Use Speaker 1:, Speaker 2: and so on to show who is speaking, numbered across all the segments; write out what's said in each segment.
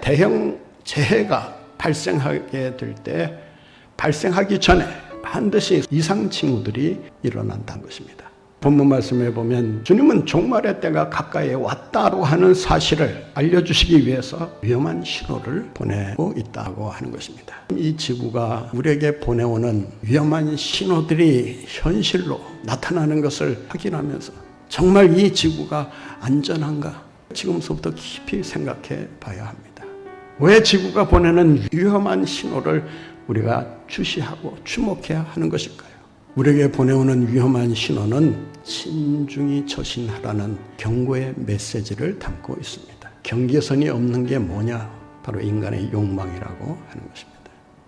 Speaker 1: 대형 재해가 발생하게 될 때 발생하기 전에 반드시 이상 징후들이 일어난다는 것입니다. 본문 말씀에 보면 주님은 종말의 때가 가까이 왔다고 하는 사실을 알려주시기 위해서 위험한 신호를 보내고 있다고 하는 것입니다. 이 지구가 우리에게 보내오는 위험한 신호들이 현실로 나타나는 것을 확인하면서 정말 이 지구가 안전한가? 지금서부터 깊이 생각해 봐야 합니다. 왜 지구가 보내는 위험한 신호를 우리가 주시하고 주목해야 하는 것일까요? 우리에게 보내오는 위험한 신호는 신중히 처신하라는 경고의 메시지를 담고 있습니다. 경계선이 없는 게 뭐냐? 바로 인간의 욕망이라고 하는 것입니다.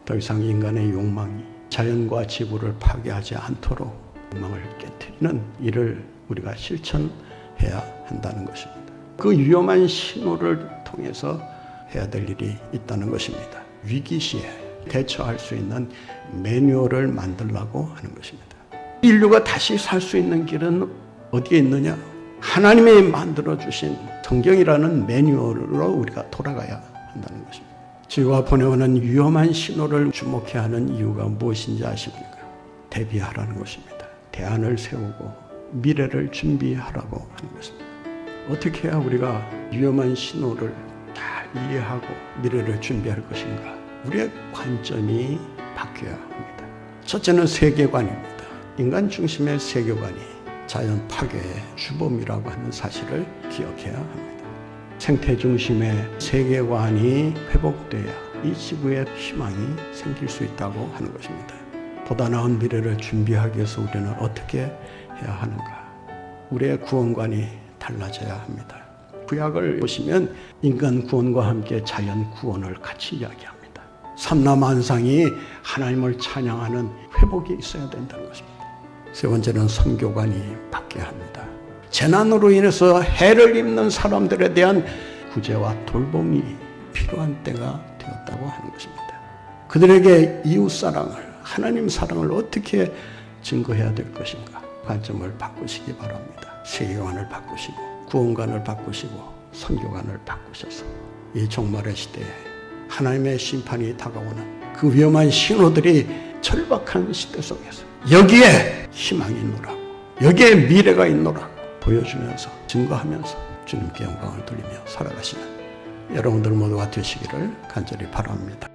Speaker 1: 더 이상 인간의 욕망이 자연과 지구를 파괴하지 않도록 욕망을 깨뜨리는 일을 우리가 실천해야 한다는 것입니다. 그 위험한 신호를 통해서 해야 될 일이 있다는 것입니다. 위기 시에 대처할 수 있는 매뉴얼을 만들라고 하는 것입니다. 인류가 다시 살 수 있는 길은 어디에 있느냐? 하나님이 만들어 주신 성경이라는 매뉴얼로 우리가 돌아가야 한다는 것입니다. 지구가 보내오는 위험한 신호를 주목해야 하는 이유가 무엇인지 아십니까? 대비하라는 것입니다. 대안을 세우고 미래를 준비하라고 하는 것입니다. 어떻게 해야 우리가 위험한 신호를 잘 이해하고 미래를 준비할 것인가? 우리의 관점이 바뀌어야 합니다. 첫째는 세계관입니다. 인간 중심의 세계관이 자연 파괴의 주범이라고 하는 사실을 기억해야 합니다. 생태 중심의 세계관이 회복돼야 이 지구에 희망이 생길 수 있다고 하는 것입니다. 보다 나은 미래를 준비하기 위해서 우리는 어떻게 해야 하는가? 우리의 구원관이 달라져야 합니다. 구약을 보시면 인간 구원과 함께 자연 구원을 같이 이야기합니다. 삼라만상이 하나님을 찬양하는 회복이 있어야 된다는 것입니다. 세 번째는 선교관이 바뀌어야 합니다. 재난으로 인해서 해를 입는 사람들에 대한 구제와 돌봄이 필요한 때가 되었다고 하는 것입니다. 그들에게 이웃 사랑을, 하나님 사랑을 어떻게 증거해야 될 것인가? 관점을 바꾸시기 바랍니다. 세계관을 바꾸시고, 구원관을 바꾸시고, 선교관을 바꾸셔서 이 종말의 시대에 하나님의 심판이 다가오는 그 위험한 신호들이 절박한 시대 속에서 여기에 희망이 있노라고, 여기에 미래가 있노라고 보여주면서 증거하면서 주님께 영광을 돌리며 살아가시는 여러분들 모두가 되시기를 간절히 바랍니다.